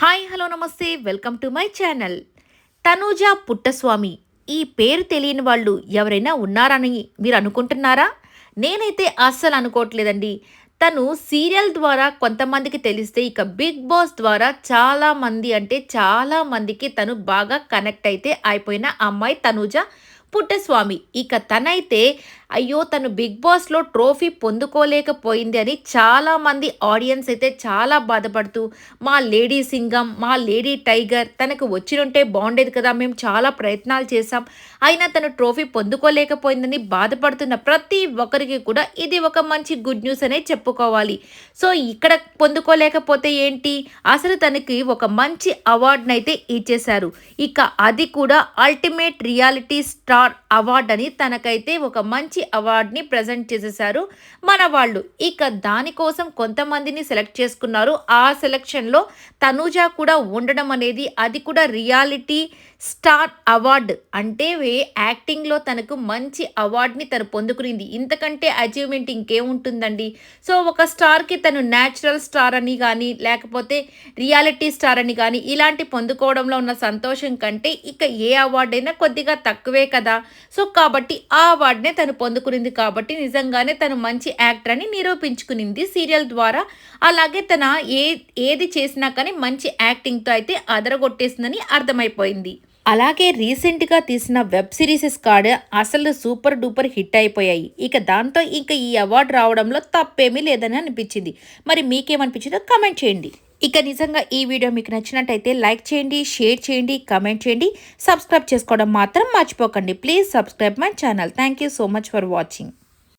Hi hello నమస్తే. Welcome to my channel. Tanuja Puttaswamy ఈ పేరు తెలియని వాళ్ళు ఎవరైనా ఉన్నారని మీరు అనుకుంటున్నారా? నేనైతే అస్సలు అనుకోవట్లేదండి. తను సీరియల్ ద్వారా కొంతమందికి తెలిస్తే ఇక బిగ్ బాస్ ద్వారా చాలామంది అంటే చాలామందికి తను బాగా కనెక్ట్ అయితే అయిపోయిన అమ్మాయి తనూజ పుట్టస్వామి. ఇక తనైతే అయ్యో తను బిగ్ బాస్లో ట్రోఫీ పొందుకోలేకపోయింది అని చాలామంది ఆడియన్స్ అయితే చాలా బాధపడుతూ మా లేడీ సింగం మా లేడీ టైగర్ తనకు వచ్చినుంటే బాగుండేది కదా మేము చాలా ప్రయత్నాలు చేశాం అయినా తను ట్రోఫీ పొందుకోలేకపోయిందని బాధపడుతున్న ప్రతి ఒక్కరికి కూడా ఇది ఒక మంచి గుడ్ న్యూస్ అనే చెప్పుకోవాలి. సో ఇక్కడ పొందుకోలేకపోతే ఏంటి? అసలు తనకి ఒక మంచి అవార్డునైతే అయితే ఇచ్చేశారు. ఇక అది కూడా అల్టిమేట్ రియాలిటీ స్టార్ అవార్డు అని తనకైతే ఒక మంచి అవార్డుని ప్రజెంట్ చేసేసారు మన వాళ్ళు ఇక దానికోసం కొంతమందిని సెలెక్ట్ చేసుకున్నారు. ఆ సెలెక్షన్లో తనూజ కూడా ఉండడం అనేది అది కూడా రియాలిటీ స్టార్ అవార్డు. అంటే యాక్టింగ్లో తనకు మంచి అవార్డుని తను పొందుకునింది. ఇంతకంటే అచీవ్మెంట్ ఇంకేముంటుందండి? సో ఒక స్టార్కి తను న్యాచురల్ స్టార్ అని కానీ లేకపోతే రియాలిటీ స్టార్ అని కానీ ఇలాంటి పొందుకోవడంలో ఉన్న సంతోషం కంటే ఇక ఏ అవార్డు అయినా కొద్దిగా తక్కువే కదా? సో కాబట్టి ఆ అవార్డునే తను పొందుకునింది కాబట్టి నిజంగానే తను మంచి యాక్టర్ అని నిరూపించుకునింది సీరియల్ ద్వారా. అలాగే తన ఏ ఏది చేసినా కానీ మంచి యాక్టింగ్తో అయితే అదరగొట్టేసిందని అర్థమైపోయింది. అలాగే రీసెంట్గా తీసిన వెబ్ సిరీసెస్ కాడ అసలు సూపర్ డూపర్ హిట్ అయిపోయాయి. ఇక దాంతో ఇంకా ఈ అవార్డు రావడంలో తప్పేమీ లేదని అనిపించింది. మరి మీకేమనిపించిందో కమెంట్ చేయండి. ఇక నిజంగా ఈ వీడియో మీకు నచ్చినట్టయితే లైక్ చేయండి షేర్ చేయండి కమెంట్ చేయండి. సబ్స్క్రైబ్ చేసుకోవడం మాత్రం మర్చిపోకండి. Please subscribe my channel. Thank you so much for watching.